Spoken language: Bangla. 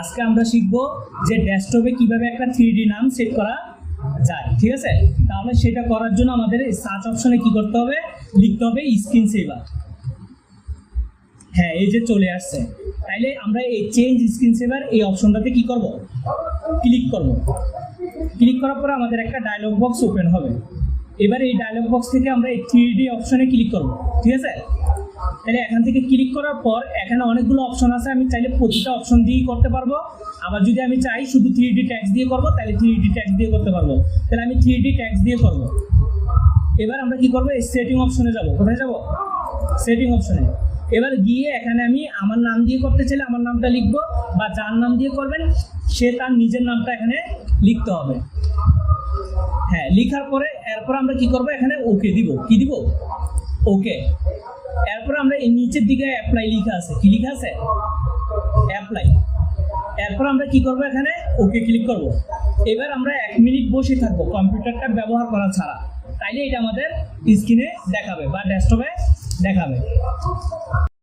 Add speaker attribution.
Speaker 1: আজকে আমরা শিখব যে ডেস্কটপে কীভাবে একটা থ্রি নাম সেট করা যায়, ঠিক আছে? তাহলে সেটা করার জন্য আমাদের সার্চ অপশনে কি করতে হবে? লিখতে হবে স্ক্রিন সেভার হ্যাঁ এই যে চলে আসছে। তাইলে আমরা এই চেঞ্জ স্ক্রিন সেভার এই অপশনটাতে কি করব? ক্লিক করব। ক্লিক করার পরে আমাদের একটা ডায়লগ বক্স ওপেন হবে। এবার এই ডায়লগ বক্স থেকে আমরা এই থ্রি অপশনে ক্লিক করব, ঠিক আছে? তাহলে এখান থেকে ক্লিক করার পর এখানে অনেকগুলো অপশন আছে, আমি চাইলে প্রতিটা অপশন দিয়েই করতে পারব। আবার যদি আমি চাই শুধু থ্রি ডি ট্যাক্স দিয়ে করব, তাহলে থ্রি ডি ট্যাক্স দিয়ে করতে পারব। তাহলে আমি থ্রি ডি ট্যাক্স দিয়ে করব। এবার আমরা কি করব? এই সেটিং অপশনে যাব। কোথায় যাব? সেটিং অপশনে এবার গিয়ে এখানে আমি আমার নাম দিয়ে করতে চাইলে আমার নামটা লিখব, বা যার নাম দিয়ে করবেন, সে তার নিজের নামটা এখানে লিখতে হবে। হ্যাঁ লেখার পরে এরপর আমরা কি করব? এখানে ওকে দিব। কি দিব? ওকে এরপর আমরা এই নিচের দিকে অ্যাপ্লাই লিখা আছে। কি লেখা আছে? অ্যাপ্লাই এরপর আমরা কি করব এখানে? ওকে ক্লিক করব। এবার আমরা এক মিনিট বসে থাকব, কম্পিউটারটা ব্যবহার করা ছাড়া। তাইলে এটা আমাদের স্ক্রিনে দেখাবে বা ডেস্কটপে দেখাবে।